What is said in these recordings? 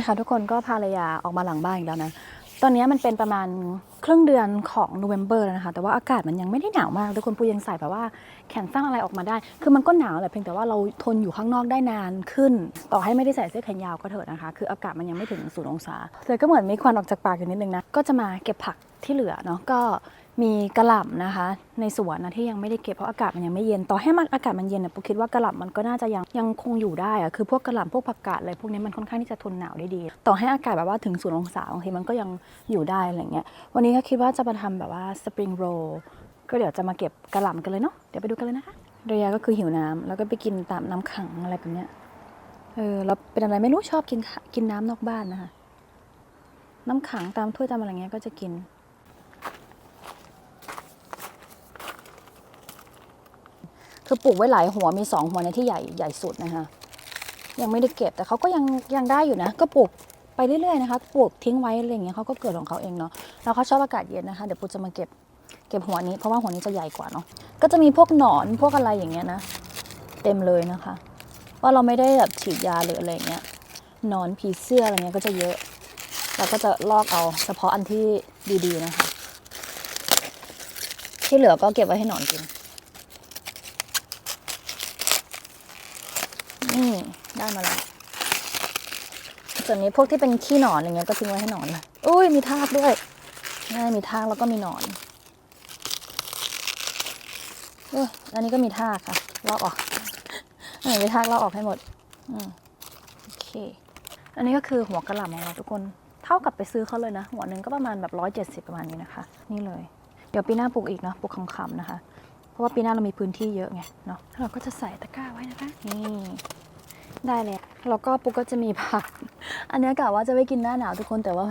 นี่นะคะทุกคนก็พารยาออกมาหลังบ้านอีกแล้วนะตอนนี้มันเป็นประมาณครึ่งเดือนของโนเวม ber แล้วนะคะ แต่ว่าอากาศมันยังไม่ได้หนาวมากทุกคนปูยังใส่แบบว่าแขนสั้นอะไรออกมาได้ คือมันก็หนาวแหละเพียงแต่ว่าเราทนอยู่ข้างนอกได้นานขึ้น ต่อให้ไม่ได้ใส่เสื้อแขนยาวก็เถอะนะคะ คืออากาศมันยังไม่ถึงศูนย์องศาเลยก็เหมือนมีควันออกจากปากอยู่นิดนึงนะ ก็จะมาเก็บผักที่เหลือเนาะ ก็ มีกระหล่ำนะคะ ในสวนนะที่ยังไม่ได้เก็บเพราะอากาศมันยังไม่เย็นต่อให้มันอากาศมันเย็นเนี่ยปูคิดว่ากระหล่ำมันก็น่าจะยังยังคงอยู่ได้อะคือพวกกระหล่ำพวกผักกาดอะไรพวกนี้มันค่อนข้างที่จะทนหนาวได้ดี ต่อให้อากาศแบบว่าถึงศูนย์องศาบางทีมันก็ยังอยู่ได้อะไรเงี้ยวันนี้ก็คิดว่าจะมาทำแบบว่าสปริงโรลก็เดี๋ยวจะมาเก็บกระหล่ำกันเลยเนาะเดี๋ยวไปดูกันเลยนะคะเรียก็คือหิวน้ำแล้วก็ไปกินตามน้ำขังอะไรแบบเนี้ยเออแล้วเป็นอะไรไม่รู้ชอบกินกินน้ำนอกบ้านนะคะน้ำขังตามถ้วยตามอะไรเงี้ยก็จะกิน คือปลูกไว้หลายหัวมีสองหัวในที่ใหญ่ใหญ่สุดนะคะยังไม่ได้เก็บแต่เขาก็ยังยังได้อยู่นะ ก็ปลูกไปเรื่อยๆนะคะปลูกทิ้งไว้อะไรอย่างเงี้ยเขาก็เกิดของเขาเองเนาะแล้วเขาชอบอากาศเย็นนะคะเดี๋ยวปูจะมาเก็บเก็บหัวนี้เพราะว่าหัวนี้จะใหญ่กว่าเนาะก็จะมีพวกหนอนพวกอะไรอย่างเงี้ยนะ เต็มเลยนะคะ ว่าเราไม่ได้แบบฉีดยาหรืออะไรเงี้ยหนอนผีเสื้ออะไรเงี้ยก็จะเยอะเราก็จะลอกเอาเฉพาะอันที่ดีๆนะคะ ที่เหลือก็เก็บไว้ให้หนอนกิน นี่ ได้มาแล้ว ส่วนนี้พวกที่เป็นขี้หนอนอย่างเงี้ยก็ทิ้งไว้ให้หนอนเลยอุ้ยมีทากด้วยนี่มีทากแล้วก็มีหนอนเอยอันนี้ก็มีทากค่ะลอกออกอันนี้มีทากลอกออกให้หมด อืมโอเค อันนี้ก็คือหัวกระหล่ำของเราทุกคน เท่ากับไปซื้อเขาเลยนะ หัวหนึ่งก็ประมาณแบบร้อยเจ็ดสิบประมาณนี้นะคะ นี่เลย เดี๋ยวปีหน้าปลูกอีกเนาะ ปลูกคำๆนะคะ เพราะว่าปีหน้าเรามีพื้นที่เยอะไงเนาะเราก็จะใส่ตะกร้าไว้นะคะ นี่ ได้เลยแล้วก็ปุ๊กก็จะมีผัก อันนี้กะว่าจะไม่กินหน้าหนาวทุกคนแต่ว่า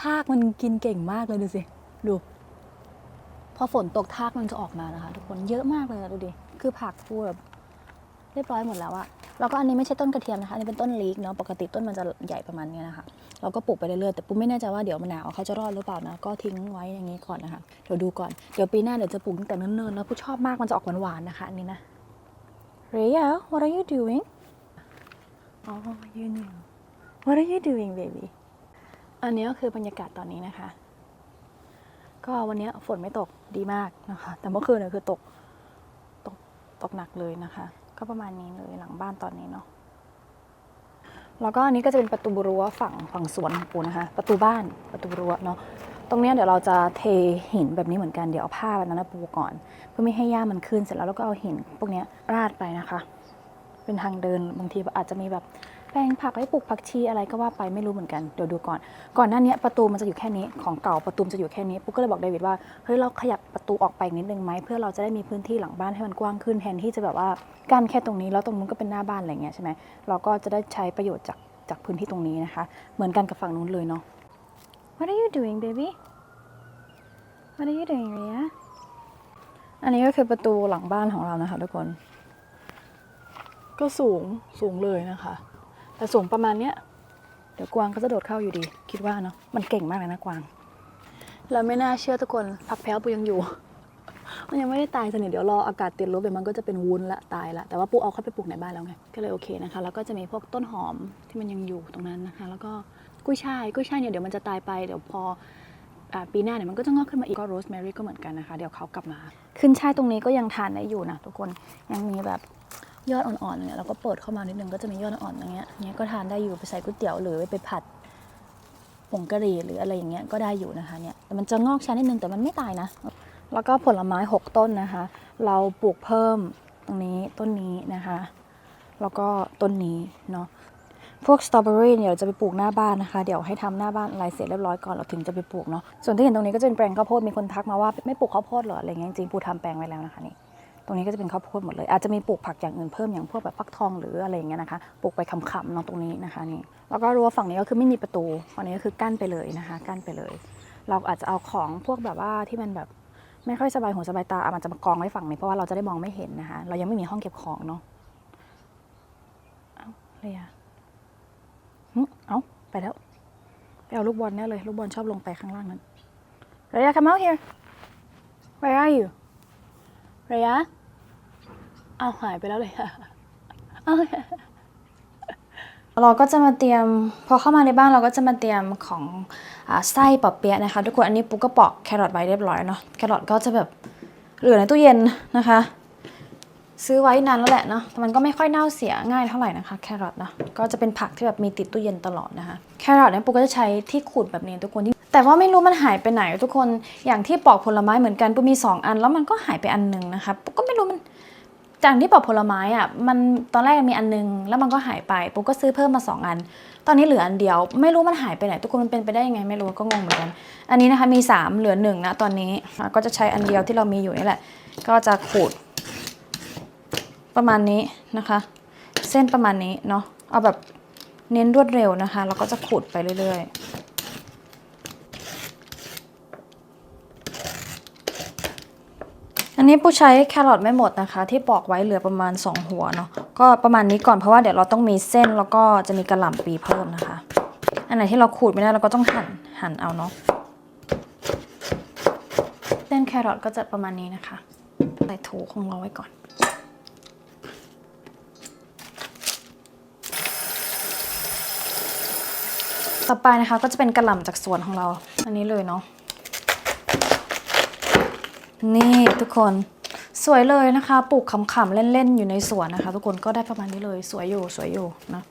ทากมันกินเก่งมากเลยดูสิ ดู พอฝนตกทากมันจะออกมานะคะ ทุกคนเยอะมากเลยอะดูดิ คือผักฟูแบบเรียบร้อยหมดแล้วอะแล้วก็อันนี้ไม่ใช่ต้นกระเทียมนะคะอันนี้เป็นต้นลีกเนาะ ปกติต้นมันจะใหญ่ประมาณนี้นะคะ เราก็ปลูกไปเรื่อยๆ แต่ปุ๊กไม่แน่ใจว่าเดี๋ยวมันหนาวเขาจะรอดหรือเปล่านะ ก็ทิ้งไว้อย่างนี้ก่อนนะคะ เดี๋ยวดูก่อน เดี๋ยวปีหน้าเดี๋ยวจะปลูกตั้งแต่เนิ่นๆ แล้วปุ๊กชอบมากมันจะออกหวานๆนะคะ อันนี้นะ Rhea what are you doing Oh you knew What are you doing baby อันนี้ก็คือบรรยากาศตอนนี้นะคะ ก็วันนี้ฝนไม่ตกดีมากนะคะ แต่เมื่อคืนเนี่ยคือตกตกตกหนักเลยนะคะ ก็ประมาณนี้เลยหลังบ้านตอนนี้เนาะแล้วก็อันนี้ก็จะเป็นประตูรั้วฝั่งฝั่งสวนของปูนะคะ ประตูบ้านประตูรั้วเนาะตรงเนี้ยเดี๋ยวเราจะเทหินแบบนี้เหมือนกันเดี๋ยวเอาผ้าแบบนั้นนะปูก่อน เพื่อไม่ให้หญ้ามันขึ้นเสร็จแล้วเราก็เอาหินพวกเนี้ยราดไปนะคะ เป็นทางเดินบางทีอาจจะมีแบบแปลงผักไว้ปลูกผักชีอะไรก็ว่าไปไม่รู้เหมือนกันเดี๋ยวดูก่อน ก่อนหน้านี้ประตูมันจะอยู่แค่นี้ของเก่าประตูมันจะอยู่แค่นี้ปุ๊กก็เลยบอกเดวิดว่าเฮ้ยเราขยับประตูออกไปอีกนิดนึงไหมเพื่อเราจะได้มีพื้นที่หลังบ้านให้มันกว้างขึ้นแทนที่จะแบบว่ากั้นแค่ตรงนี้แล้วตรงนู้นก็เป็นหน้าบ้านอะไรเงี้ยใช่ไหมเราก็จะได้ใช้ประโยชน์จากจากพื้นที่ตรงนี้นะคะ เหมือนกันกับฝั่งนู้นเลยเนาะ What are you doing baby What are you doing Ria อันนี้ก็คือประตูหลังบ้านของเรานะคะทุกคน ก็สูงสูงเลยนะคะ แต่สูงประมาณเนี้ยเดี๋ยวกวางก็จะโดดเข้าอยู่ดี คิดว่าเนาะมันเก่งมากเลยนะกวางแล้วไม่น่าเชื่อทุกคนผักแพ้วปูยังอยู่ มันยังไม่ได้ตายสนิทเดี๋ยวรออากาศติดลบเดี๋ยวมันก็จะเป็นวุ้นละตายละแต่ว่าปูเอาเข้าไปปลูกในบ้านแล้วไงก็เลยโอเคนะคะ แล้วก็จะมีพวกต้นหอมที่มันยังอยู่ตรงนั้นนะคะ แล้วก็กุ้ยช่ายกุ้ยช่ายเนี่ยเดี๋ยวมันจะตายไปเดี๋ยวพออปีหน้าเนี่ยมันก็จะงอกขึ้นมาอีกก็โรสแมรี่ก็เหมือนกันนะคะ เดี๋ยวเขากลับมา ขึ้นช่ายตรงนี้ก็ยังทานได้อยู่นะทุกคนยังมีแบบ ยอดอ่อนๆเนี่ยเราก็เปิดเข้ามานิดนึงก็จะมียอดอ่อนๆอย่างเงี้ยเนี้ยก็ทานได้อยู่ไปใส่ก๋วยเตี๋ยวหรือไปผัดผงกะหรี่หรืออะไรอย่างเงี้ยก็ได้อยู่นะคะเนี่ยแต่มันจะงอกช้านิดนึงแต่มันไม่ตายนะ แล้วก็ผลไม้หกต้นนะคะ เราปลูกเพิ่มตรงนี้ต้นนี้นะคะ แล้วก็ต้นนี้เนาะพวกสตรอเบอรี่เนี่ยเราจะไปปลูกหน้าบ้านนะคะ เดี๋ยวให้ทำหน้าบ้านอะไรเสร็จเรียบร้อยก่อนเราถึงจะไปปลูกเนาะส่วนที่เห็นตรงนี้ก็จะเป็นแปลงข้าวโพดมีคนทักมาว่าไม่ปลูกข้าวโพดเหรออะไรเงี้ยจริงๆปูทำแปลงไว้แล้วนะคะนี่ รงนี้ก็จะเป็นข้าวโพดหมดเลย อาจจะมีปลูกผักอย่างอื่นเพิ่มอย่างพวกแบบฟักทองหรืออะไรอย่างเงี้ยนะคะปลูกไปคำๆเนาะตรงนี้นะคะนี่แล้วก็รั้วฝั่งนี้ก็คือไม่มีประตูฝั่งนี้ก็คือกั้นไปเลยนะคะกั้นไปเลย เราอาจจะเอาของพวกแบบว่าที่มันแบบไม่ค่อยสบายหูสบายตาอามันจะมากองไว้ฝั่งนี้เพราะว่าเราจะได้มองไม่เห็นนะคะ เรายังไม่มีห้องเก็บของเนาะเอาเลยอะเอาไปแล้วไปเอาลูกบอลแน่เลยลูกบอลชอบลงไปข้างล่างนั้น Raya come out here Where are you Raya เอาหายไปแล้วเลยเอาเราก็จะมาเตรียมพอเข้ามาในบ้านเราก็จะมาเตรียมของอาไส้ปอเปี๊ยะนะคะ ทุกคนอันนี้ปุ๊กก็ปอกแครอทไว้เรียบร้อยเนาะแครอทก็จะแบบเหลือในตู้เย็นนะคะ ซื้อไว้นานแล้วแหละเนาะแต่มันก็ไม่ค่อยเน่าเสียง่ายเท่าไหร่นะคะ แครอทนะก็จะเป็นผักที่แบบมีติดตู้เย็นตลอดนะคะแครอทเนี่ยปุ๊กก็จะใช้ที่ขูดแบบนี้ทุกคนที่แต่ว่าไม่รู้มันหายไปไหนทุกคนอย่างที่ปอกผลไม้เหมือนกันปุ๊กมีสองอัน แล้วมันก็หายไปอันหนึงนะคะปุ๊กก็ไม่รู้มัน จากที่ปอกผลไม้อะมันตอนแรกมีอันนึง แล้วมันก็หายไปปุ๊กก็ซื้อเพิ่มมาสองอัน ตอนนี้เหลืออันเดียว ไม่รู้มันหายไปไหน ทุกคนมันเป็นไปได้ยังไงไม่รู้ก็งงเหมือนกัน อันนี้นะคะมีสามเหลือหนึ่งนะตอนนี้ก็จะใช้อันเดียวที่เรามีอยู่นี่แหละ ก็จะขูด ประมาณนี้นะคะ เส้นประมาณนี้เนาะเอาแบบเน้นรวดเร็วนะคะแล้วก็จะขูดไปเรื่อยๆ นนี้ปูใช้แครอทไม่หมดนะคะ ที่ปอกไว้เหลือประมาณ 2 หัวเนาะก็ประมาณนี้ก่อนเพราะว่าเดี๋ยวเราต้องมีเส้นแล้วก็จะมีกระหล่ำปีเพิ่มนะคะ อันไหนที่เราขูดไม่ได้เราก็ต้องหั่นหั่นเอาเนาะเส้นแครอทก็จะประมาณนี้นะคะใส่ถูของเราไว้ก่อนต่อไปนะคะก็จะเป็นกระหล่ำจากสวนของเรา อันนี้เลยเนาะ นี่ทุกคนสวยเลยนะคะปลูกขำๆเล่นๆอยู่ในสวนนะคะ ทุกคนก็ได้ประมาณนี้เลยสวยอยู่สวยอยู่นะ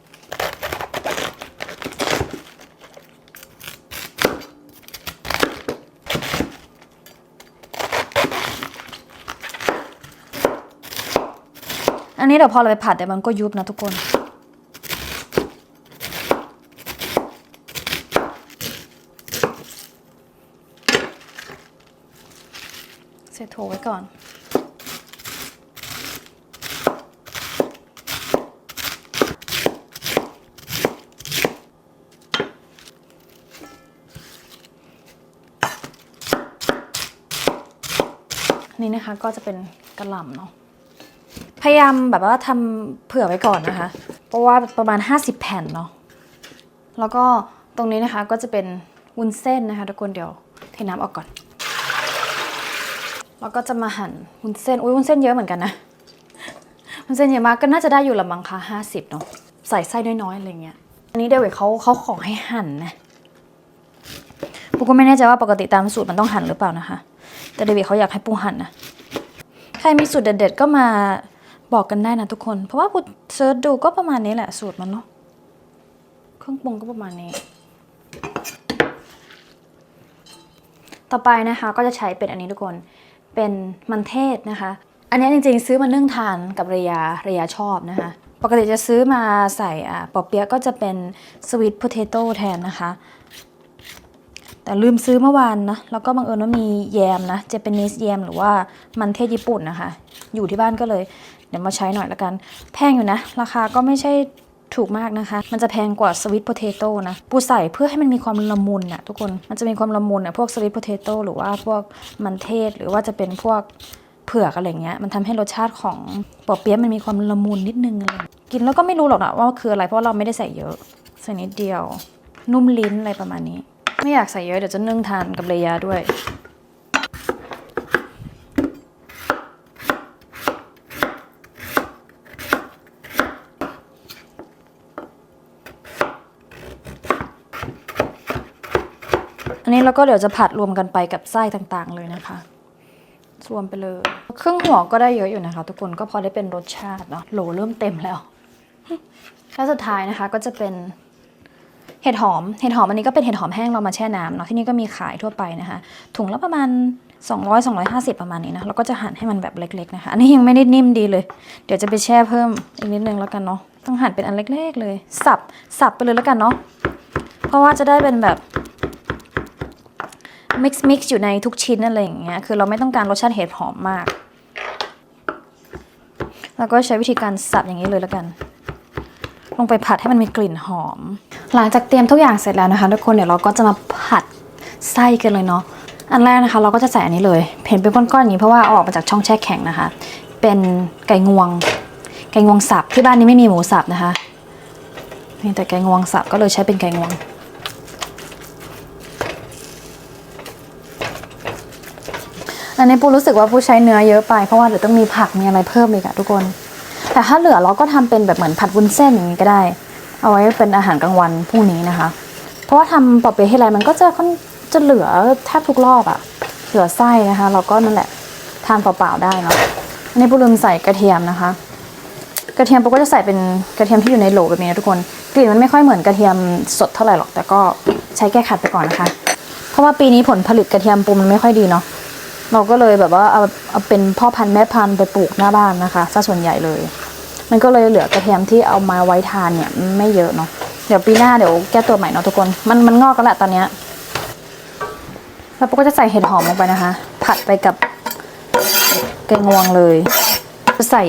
อันนี้เดี๋ยวพอเราไปผัดเดี๋ยวมันก็ยุบนะทุกคน เสร็จโถ ไว้ก่อน นี่นะคะก็จะเป็นกระหล่ำเนาะพยายามแบบว่าทำเผื่อไว้ก่อนนะคะ เพราะว่าประมาณ 50 แผ่นเนาะแล้วก็ตรงนี้นะคะก็จะเป็นวุ้นเส้นนะคะทุกคนเดี๋ยวเทน้ำออกก่อน แล้วก็จะมาหั่นวุ้นเส้น อุ้ยวุ้นเส้นเยอะเหมือนกันนะวุ้นเส้นเยอะมากก็น่าจะได้อยู่ละมั้งคะห้าสิบเนาะ ใส่ไส้น้อยๆอะไรเงี้ย อันนี้เดวิดเขาเขาขอให้หั่นนะปูก็ไม่แน่ใจว่าปกติตามสูตรมันต้องหั่นหรือเปล่านะคะ แต่เดวิดเขาอยากให้ปูหั่นนะ ใครมีสูตรเด็ดๆก็มาบอกกันได้นะทุกคน เพราะว่าปูเซิร์ชดูก็ประมาณนี้แหละสูตรมันเนาะ เครื่องปรุงก็ประมาณนี้ ต่อไปนะคะก็จะใช้เป็นอันนี้ทุกคน เป็นมันเทศนะคะ อันนี้จริงๆ ซื้อมานึ่งทานกับเรียเรียชอบนะคะ ปกติจะซื้อมาใส่อ่าปอเปี๊ยะก็จะเป็นสวีทโพเทโต้แทนนะคะ แต่ลืมซื้อเมื่อวานนะ แล้วก็บังเอิญว่ามีแยมนะเจแปนิสแยมหรือว่ามันเทศญี่ปุ่นนะคะ อยู่ที่บ้านก็เลยเดี๋ยวมาใช้หน่อยละกัน แพงอยู่นะ ราคาก็ไม่ใช่ ถูกมากนะคะ มันจะแพงกว่าสวิตโพเทโต้นะ ปูใส่เพื่อให้มันมีความละมุนอะทุกคน มันจะมีความละมุนอะพวกสวิตโพเทโต้หรือว่าพวกมันเทศหรือว่าจะเป็นพวกเผือกอะไรเงี้ย มันทำให้รสชาติของปอเปี๊ยะมันมีความละมุนนิดนึงอะไรกินแล้วก็ไม่รู้หรอกนะว่าคืออะไรเพราะเราไม่ได้ใส่เยอะ ใส่นิดเดียว นุ่มลิ้นอะไรประมาณนี้ ไม่อยากใส่เยอะเดี๋ยวจะนึ่งทานกับเลยาด้วย นนี้เราก็เดี๋ยวจะผัดรวมกันไปกับไส้ต่างๆ เลยนะคะรวมไปเลย เครื่องหัวก็ได้เยอะอยู่นะคะ ทุกคนก็พอได้เป็นรสชาติเนาะโหลเริ่มเต็มแล้วแล้วสุดท้ายนะคะก็จะเป็นเห็ดหอม เห็ดหอมอันนี้ก็เป็นเห็ดหอมแห้งเรามาแช่น้ำเนาะที่นี่ก็มีขายทั่วไปนะคะ ถุงละประมาณ 200 250 ประมาณนี้นะเราก็จะหั่นให้มันแบบเล็กๆนะคะ อันนี้ยังไม่ได้นิ่มดีเลย เดี๋ยวจะไปแช่เพิ่มอีกนิดนึงแล้วกันเนาะต้องหั่นเป็นอันเล็ก ๆ เลย สับสับไปเลยแล้วกันเนาะเพราะว่าจะได้เป็นแบบ มิกซ์มิกซ์อยู่ในทุกชิ้นอะไรอย่างเงี้ย คือเราไม่ต้องการรสชาติเห็ดหอมมาก แล้วก็ใช้วิธีการสับอย่างนี้เลยแล้วกัน ลงไปผัดให้มันมีกลิ่นหอม หลังจากเตรียมทุกอย่างเสร็จแล้วนะคะทุกคนเดี๋ยวเราก็จะมาผัดไส้กันเลยเนาะ อันแรกนะคะ เราก็จะใส่อันนี้เลย เห็นเป็นก้อนๆอย่างนี้เพราะว่าเอาออกมาจากช่องแช่แข็งนะคะ เป็นไก่งวง ไก่งวงสับที่บ้านนี้ไม่มีหมูสับนะคะมีแต่ไก่งวงสับก็เลยใช้เป็นไก่งวง อันนี้ปูรู้สึกว่าปูใช้เนื้อเยอะไปเพราะว่าเดี๋ยวต้องมีผักมีอะไรเพิ่มอีกอะทุกคน แต่ถ้าเหลือเราก็ทำเป็นแบบเหมือนผัดวุ้นเส้นอย่างนี้ก็ได้ เอาไว้เป็นอาหารกลางวันพรุ่งนี้นะคะ เพราะว่าทำปอเปี๊ยะทีไรมันก็จะค่อนจะเหลือแทบทุกรอบอะเหลือไส้นะคะ เราก็นั่นแหละทานเปล่าๆได้เนาะอันนี้ปูลืมใส่กระเทียมนะคะ กระเทียมปูก็จะใส่เป็นกระเทียมที่อยู่ในโหลแบบนี้นะทุกคนกลิ่นมันไม่ค่อยเหมือนกระเทียมสดเท่าไหร่หรอก แต่ก็ใช้แก้ขัดไปก่อนนะคะ เพราะว่าปีนี้ผลผลิตกระเทียมปูมันไม่ค่อยดีเนาะ เราก็เลยแบบว่าเอาเอาเป็นพ่อพันธุ์แม่พันธุ์ไปปลูกหน้าบ้านนะคะซะส่วนใหญ่เลย มันก็เลยเหลือกระเทียมที่เอามาไว้ทานเนี่ยไม่เยอะเนาะเดี๋ยวปีหน้าเดี๋ยวแก้ตัวใหม่เนาะทุกคนมันมันงอกกันแหละตอนเนี้ยแล้วปูก็จะใส่เห็ดหอมลงไปนะคะ ผัดไปกับแกงงวงเลยจะใส่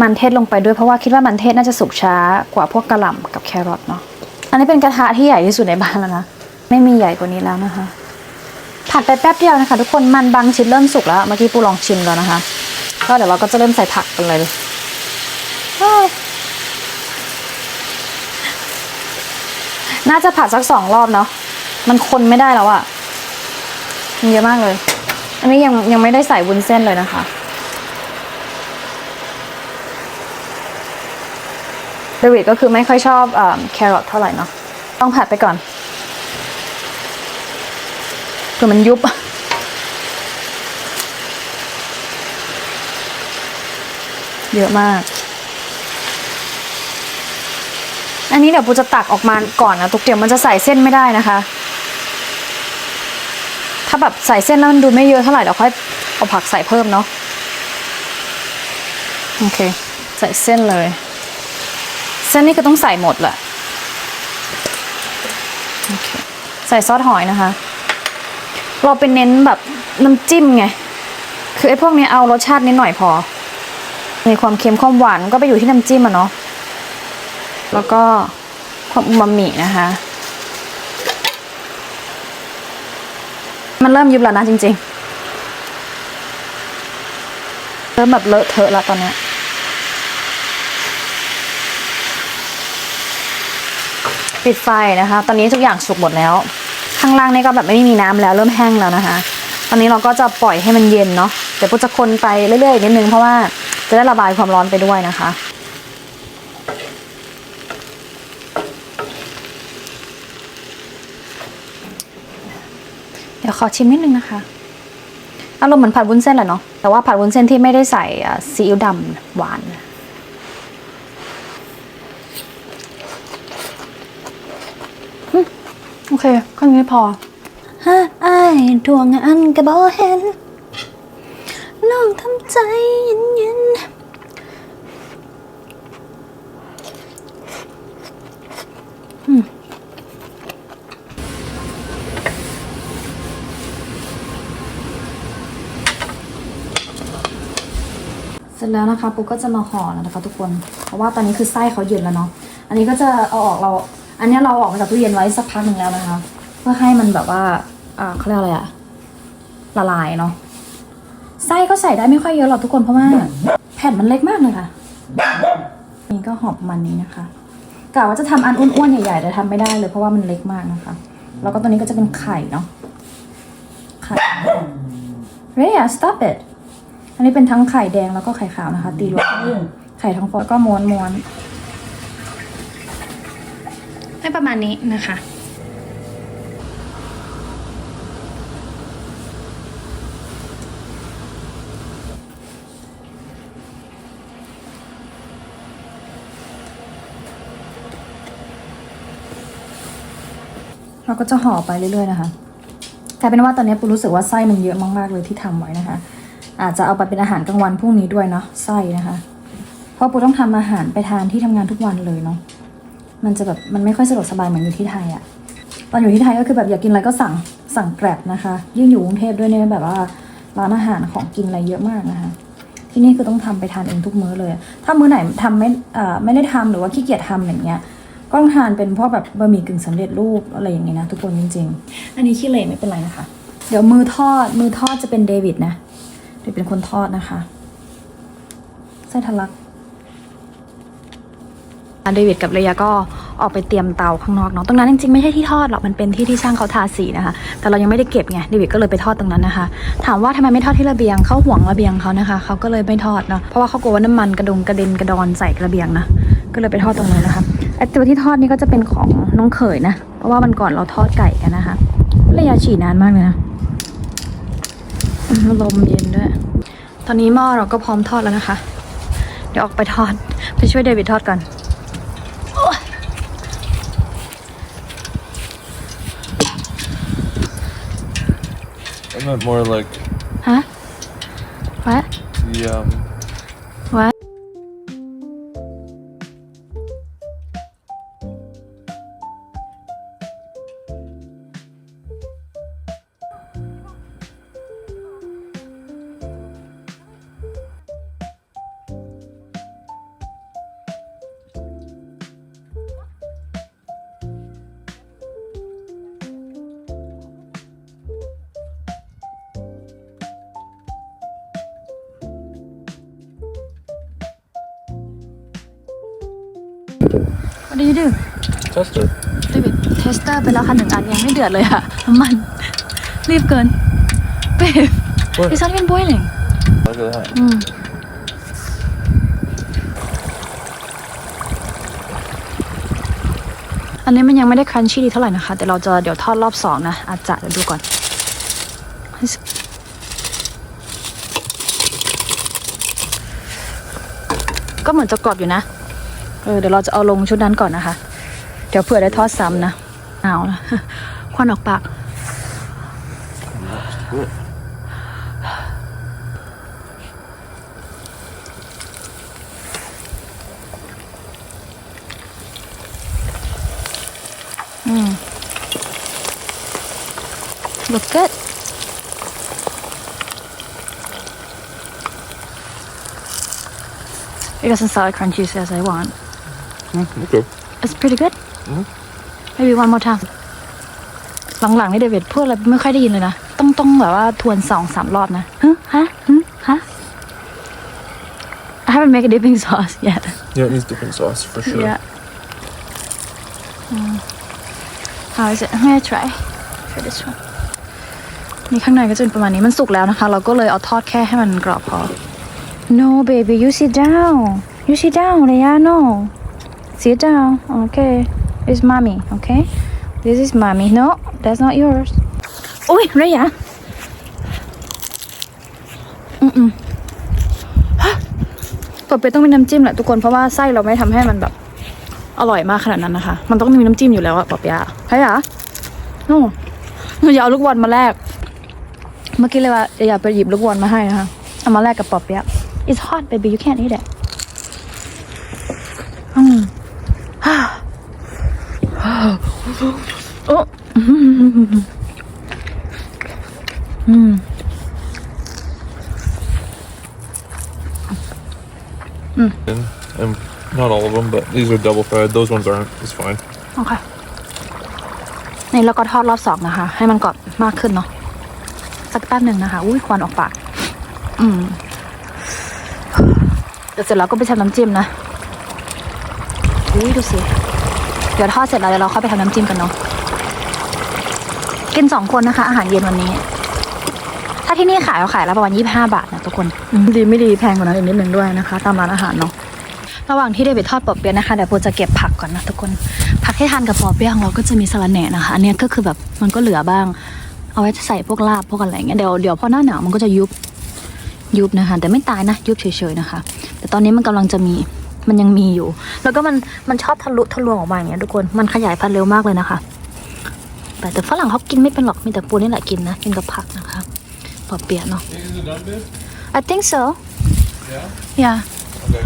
มันเทศลงไปด้วยเพราะว่าคิดว่ามันเทศน่าจะสุกช้ากว่าพวกกระหล่ำกับแครอทเนาะอันนี้เป็นกระทะที่ใหญ่ที่สุดในบ้านแล้วนะไม่มีใหญ่กว่านี้แล้วนะคะ ผัดไปแป๊บเดียวนะคะ ทุกคนมันบางชิ้นเริ่มสุกแล้ว เมื่อกี้ปูลองชิมแล้วนะคะ ก็เดี๋ยวเราก็จะเริ่มใส่ผักกันเลยเฮ้ยน่าจะผัดสักสองรอบเนาะมันคนไม่ได้แล้วอะมันเยอะมากเลย อันนี้ยังยังไม่ได้ใส่วุ้นเส้นเลยนะคะเดวิดก็คือไม่ค่อยชอบแครอทเท่าไหร่เนาะต้องผัดไปก่อน คือมันยุบเยอะมาก อันนี้เดี๋ยวปูจะตักออกมาก่อนนะทุกเดี๋ยวมันจะใส่เส้นไม่ได้นะคะ ถ้าแบบใส่เส้นแล้วมันดูไม่เยอะเท่าไหร่เดี๋ยวค่อยเอาผักใส่เพิ่มเนาะ โอเค ใส่เส้นเลย เส้นนี้ก็ต้องใส่หมดแหละ โอเค ใส่ซอสหอยนะคะ เราเป็นเน้นแบบน้ำจิ้มไง คือไอ้พวกนี้เอารสชาตินิดหน่อยพอ ในความเค็มความหวานก็ไปอยู่ที่น้ำจิ้มอะเนาะ แล้วก็ความอูมามินะคะ มันเริ่มยุบแล้วนะจริง ๆ เริ่มแบบเลอะเทอะแล้วตอนนี้ปิดไฟนะคะ ตอนนี้ทุกอย่างสุกหมดแล้ว ข้างล่างนี่ก็แบบไม่มีน้ำแล้วเริ่มแห้งแล้วนะคะ ตอนนี้เราก็จะปล่อยให้มันเย็นเนาะเดี๋ยวปุ๊จะคนไปเรื่อยๆนิดนึงเพราะว่าจะได้ระบายความร้อนไปด้วยนะคะเดี๋ยวขอชิมนิดนึงนะคะอารมณ์เหมือนผัดวุ้นเส้นแหละเนาะแต่ว่าผัดวุ้นเส้นที่ไม่ได้ใส่ซีอิ๊วดำหวาน โอ เคแค่นี้พอฮะไอ้ายดวงอันกระบอเห็น น้องทำใจเย็นๆอืมเสร็จแล้วนะคะปุ๊กก็จะมาห่อแล้วนะคะ ทุกคน เพราะว่าตอนนี้คือไส้เขาเย็นแล้วเนาะ อันนี้ก็จะเอาออกเรา อันนี้เราออกมาจากตู้เย็นไว้สักพักหนึ่งแล้วนะคะ เพื่อให้มันแบบว่าอ่าเขาเรียกอะไรอะละลายเนาะไส้ก็ใส่ได้ไม่ค่อยเยอะหรอกทุกคนเพราะว่าแผ่นมันเล็กมากเลยค่ะ นี่ก็หอบมันนี้นะคะกะว่าจะทำอันอ้วนๆใหญ่ๆแต่ทำไม่ได้เลยเพราะว่ามันเล็กมากนะคะ แล้วก็ตัวนี้ก็จะเป็นไข่เนาะไข่ Rhea stop it อันนี้เป็นทั้งไข่แดงแล้วก็ไข่ขาวนะคะ ตีรวมไข่ทั้งฟองก็ม้วนม้วนๆ ประมาณนี้นะคะเราก็จะห่อไปเรื่อยๆนะคะกลายเป็นว่าตอนนี้ปูรู้สึกว่าไส้มันเยอะมากๆเลยที่ทำไว้นะคะ อาจจะเอาไปเป็นอาหารกลางวันพรุ่งนี้ด้วยเนาะไส้นะคะ เพราะปูต้องทำอาหารไปทานที่ทำงานทุกวันเลยเนาะ มันจะแบบมันไม่ค่อยสะดวกสบายเหมือนอยู่ที่ไทยอะตอนอยู่ที่ไทยก็คือแบบอยากกินอะไรก็สั่งสั่งแกร็บนะคะ ยิ่งอยู่กรุงเทพด้วยเนี่ยแบบว่าร้านอาหารของกินอะไรเยอะมากนะคะ ที่นี่คือต้องทำไปทานเองทุกมื้อเลย ถ้ามื้อไหนทำไม่เอ่อไม่ได้ทำหรือว่าขี้เกียจทำอย่างเงี้ยก็ต้องทานเป็นพวกแบบบะหมี่กึ่งสำเร็จรูปอะไรอย่างเงี้ยนะทุกคนจริง ๆ อันนี้ขี้เหร่ไม่เป็นไรนะคะ เดี๋ยวมือทอดมือทอดจะเป็นเดวิดนะเดวิดเป็นคนทอดนะคะไส้ทะลัก เดวิดกับเรยาก็ออกไปเตรียมเตาข้างนอกเนาะตรงนั้นจริงๆไม่ใช่ที่ทอดหรอกมันเป็นที่ที่ช่างเขาทาสีนะคะ แต่เรายังไม่ได้เก็บไงเดวิดก็เลยไปทอดตรงนั้นนะคะ ถามว่าทำไมไม่ทอดที่ระเบียงเขาห่วงระเบียงเขานะคะเขาก็เลยไม่ทอดเนาะเพราะว่าเขากลัวว่าน้ำมันกระดงกระเด็นกระดอนใส่ระเบียงนะก็เลยไปทอดตรงนั้นนะคะไอตัวที่ทอดนี่ก็จะเป็นของน้องเขยนะเพราะว่ามันก่อนเราทอดไก่กันนะคะระยะฉีดนานมากเลยนะลมเย็นด้วย ตอนนี้หม้อเราก็พร้อมทอดแล้วนะคะ เดี๋ยวออกไปทอดไปช่วยเดวิดทอดก่อน I meant more like ฮะ What? the um What do you do tester. เดวิดเทสเตอร์ไปแล้วค่ะหนึ่งอันยังไม่เดือดเลยอะน้ำมัน รีบเกิน Babe What? it's not even boiling Look at that. อืม อันนี้มันยังไม่ได้ครันชี่ดีเท่าไหร่นะคะ แต่เราจะเดี๋ยวทอดรอบสองนะ อาจจะเดี๋ยวดูก่อน ก็เหมือนจะกรอบอยู่นะ เออเดี๋ยวเราจะเอาลงชุดนั้นก่อนนะคะ เดี๋ยวเผื่อได้ทอดซ้ำนะเอาละควันออกปากอืม look good it doesn't sound like crunchy as I want Okay. it's pretty good Mhm. maybe one more time หลังๆนี่เดวิดพูดอะไรไม่ค่อยได้ยินเลยนะ ต้องต้องแบบว่าทวนสองสามรอบนะฮะฮะฮะฮะ I haven't made a dipping sauce yet Yeah, it needs dipping sauce for sure. Yeah. Mm. How is it? I'm gonna try. Try this one. นี่ข้างในก็จะเป็นประมาณนี้มันสุกแล้วนะคะ เราก็เลยเอาทอดแค่ให้มันกรอบพอ No baby you sit down you sit down Leia no sit down okay it's mommy okay this is mommy no that's not yours อุ้ยเรียอืมอืมปอเปียต้องมีน้ำจิ้มแหละทุกคนเพราะว่าไส้เราไม่ทำให้มันแบบ อร่อยมากขนาดนั้นนะคะ มันต้องมีน้ำจิ้มอยู่แล้วอะปอเปียะใช่หรอโน่หนูอย่าเอาลูกบอลมาแลกเมื่อกี้เลยว่าอย่าไปหยิบลูกบอลมาให้นะคะเอามาแลกกับปอเปียะ it's hot baby you can't eat it อืม โอ้อืม And, and not all of them, but these are double fried. Those ones aren't. It's fine. โอเค นี่เราก็ทอดรอบสองนะคะ ให้มันกรอบมากขึ้นเนาะ สักแป๊บหนึ่งนะคะ อุ้ยควันออกปาก อืมเดี๋ยวเสร็จแล้วก็ไปทำน้ำจิ้มนะ อุ้ยดูสิ เดี๋ยวทอดเสร็จแล้วเดี๋ยวเราเข้าไปทำน้ำจิ้มกันเนาะ กินสองคนนะคะ อาหารเย็นวันนี้ ถ้าที่นี่ขายเราขายแล้วประมาณยี่ห้าบาทนะทุกคนอืมดีไม่ดีแพงกว่านั้นอีกนิดนึงด้วยนะคะ ตามร้านอาหารเนาะ ระหว่างที่เดวิดทอดปอเปี๊ยะนะคะเดี๋ยวโบจะเก็บผักก่อนนะทุกคนผักที่ทานกับปอเปี๊ยะของเราก็จะมีสะระแหน่นะคะ อันเนี้ยก็คือแบบมันก็เหลือบ้าง เอาไว้ใส่พวกลาบพวกอะไรอย่างเงี้ยเดี๋ยวเดี๋ยวพอหน้าหนาวมันก็จะยุบยุบนะคะ แต่ไม่ตายนะยุบเฉยๆนะคะ แต่ตอนนี้มันกำลังจะมีมันยังมีอยู่ แล้วก็มันมันชอบทะลุทะลวงออกมาอย่างเงี้ยทุกคนมันขยายพันธุ์เร็วมากเลยนะคะแต่แต่ฝรั่งเขากินไม่เป็นหรอกมีแต่ปูนี่แหละกินนะกินกับผักนะคะปอเปี๊ยะเนาะ Is it done, babe? I think so Yeah. yeah Okay.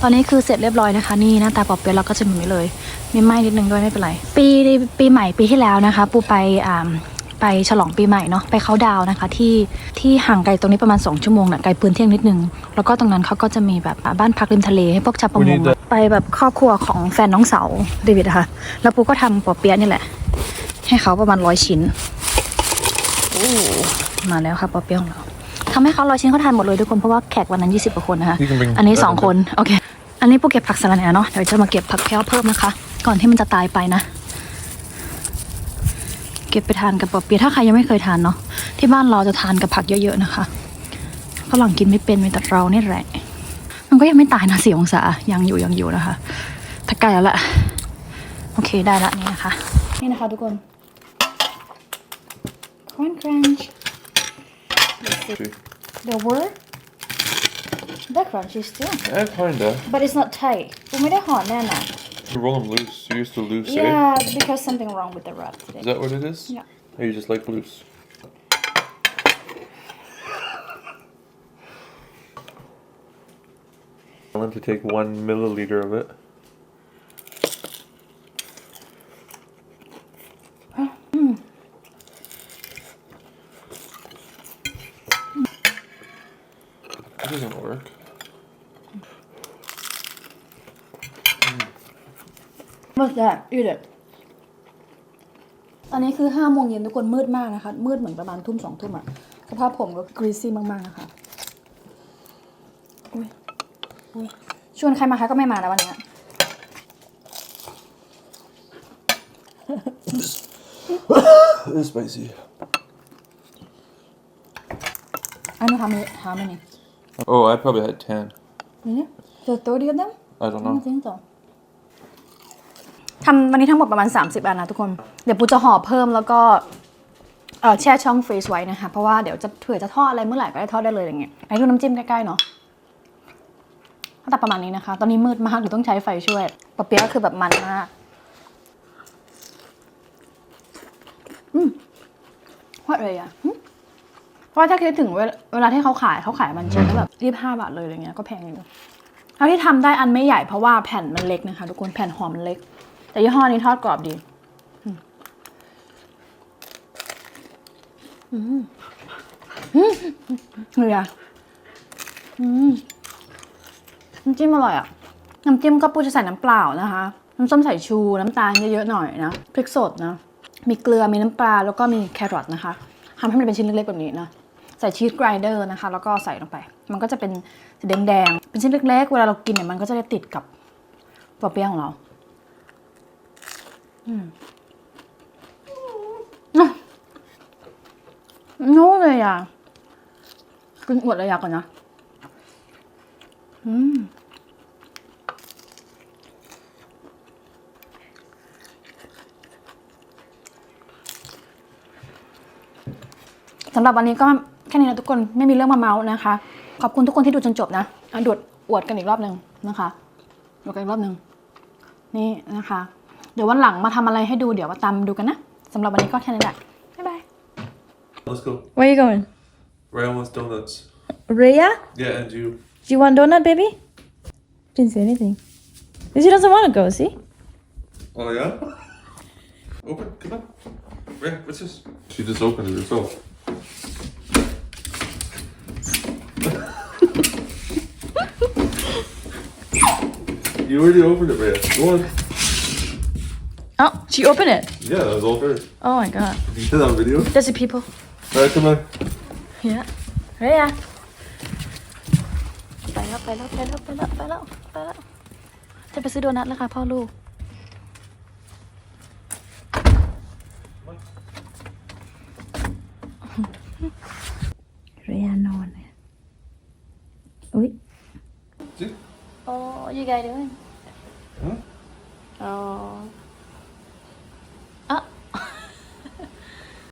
ตอนนี้คือเสร็จเรียบร้อยนะคะ นี่หน้าตาปอบเปี๊ยะเราก็จะแบบนี้เลยมีไหม้นิดนึงด้วยไม่เป็นไรปีปีใหม่ปีที่แล้วนะคะ ปูไปอ่าไปฉลองปีใหม่เนาะไปเขาน์ดาวน์นะคะ ที่ที่ห่างไกลตรงนี้ประมาณ 2 ชั่วโมงนะไกลปืนเที่ยงนิดนึง แล้วก็ตรงนั้นเขาก็จะมีแบบบ้านพักริมทะเลให้พวกชาวประมงอะไปแบบครอบครัวของแฟนน้องสาวเดวิดอะค่ะ แล้วปูก็ทำปอบเปี๊ยะนี่แหละ ให้เขาประมาณร้อยชิ้นโอ้มาแล้วค่ะปอบเปี๊ยะของเรา ทำให้เขาร้อยชิ้นเขาทานหมดเลยทุกคนเพราะว่าแขกวันนั้น 20กว่าคนนะคะ You can bring อันนี้ that สอง in. คนโอเค อันนี้พวกเก็บผักสะระแหน่เนาะเดี๋ยวจะมาเก็บผักแพ้วเพิ่มนะคะ ก่อนที่มันจะตายไปนะ เก็บไปทานกับปอเปี๊ยะถ้าใครยังไม่เคยทานเนาะที่บ้านเราจะทานกับผักเยอะๆนะคะฝรั่งกินไม่เป็นมีแต่เราเนี่ยแหละมันก็ยังไม่ตายนะสี่องศายังอยู่ยังอยู่นะคะถ้าใกล้แล้วแหละโอเคได้ละนี่นะคะ นี่นะคะทุกคน crunch crunch See? the word the crunchy still Yeah, kinda. but it's not tight กูไม่ได้ห่อแน่นนะ You roll them loose. You used to loose, eh? yeah because something wrong with the wrap today Is that what it is? Yeah. Or you just like loose? I want to take one milliliter of it. What's that? Eat it. อันนี้คือห้าโมงเย็นทุกคนมืดมากนะคะ มืดเหมือนประมาณทุ่มสองทุ่มอะสภาพผมก็กรีซี่มากๆนะคะอุ๊ยอุ๊ยชวนใครมาคะก็ไม่มานะวันเนี้ย It's spicy. I know how many how many Oh, I probably had 10. really so thirty of them I don't I don't know. think so ทำวันนี้ทั้งหมดประมาณ 30อันนะทุกคน เดี๋ยวปูจะห่อเพิ่มแล้วก็เออแช่ช่องฟรีซไว้นะคะ เพราะว่าเดี๋ยวจะเผื่อจะทอดอะไรเมื่อไหร่ก็ได้ทอดได้เลยอย่างเงี้ยไอ้ดูน้ำจิ้มใกล้ๆเนาะหน้าตาประมาณนี้นะคะ ตอนนี้มืดมากเดี๋ยวต้องใช้ไฟช่วยปะเปี๊ยะคือแบบมันมากอืมว่าเลยอะหึเพราะว่าถ้าคิดถึงเวลาเวลาที่เขาขายเขาขายมันชิ้นละแบบยี่ห้าบาทเลยอะไรเงี้ยก็แพงอยู่เท่าที่ทำได้อันไม่ใหญ่เพราะว่าแผ่นมันเล็กนะคะ ทุกคนแผ่นหอมมันเล็ก แต่ยี่ห้อนี้ทอดกรอบดีอืมอืมอืมเลยอะอืมน้ำจิ้มอร่อยอะ น้ำจิ้มก็ปูจะใส่น้ำเปล่านะคะ น้ำส้มสายชู น้ำตาลเยอะๆหน่อยนะ พริกสดนะ มีเกลือ มีน้ำปลา แล้วก็มีแครอทนะคะทำให้มันเป็นชิ้นเล็กๆแบบนี้นะ ใส่ชีสไกรเดอร์นะคะ แล้วก็ใส่ลงไป มันก็จะเป็นสีแดงๆ เป็นชิ้นเล็กๆ เวลาเรากินเนี่ย มันก็จะได้ติดกับปอเปี๊ยะของเราโน้เลยอะกินอวดระยะก่อนนะอืมสำหรับวันนี้ก็แค่นี้นะทุกคนไม่มีเรื่องมาเมาส์นะคะ ขอบคุณทุกคนที่ดูจนจบนะอดวดอวดกันอีกรอบหนึ่งนะคะอวดกันอีกรอบหนึ่งนี่นะคะ ดี๋ยววันหลังมาทำอะไรให้ดูเดี๋ยวมาตามดูกันนะสำหรับวันนี้ก็แค่นี้แหละ บ๊ายบาย Let's go. Where are you going Ryan wants donuts. Rhea Yeah, and you. Do you want donut, baby? Didn't say anything. She doesn't want to go, see? Oh, yeah? Open, come on. Ryan, what's this? She just opened it herself. you already opened it, Rhea. Go on. Oh, she opened it. Yeah, that was all hers. Oh my god. Did you get that on video? There's the people. Alright, come on. Yeah. Rhea. ไปแล้วไปแล้วไปแล้วไปแล้วไปแล้วไปแล้วจะไปซื้อโดนัทแล้วค่ะพ่อลูก เรียนอนเนี่ยอุ้ย See? Oh, what you guys doing? Huh? Oh.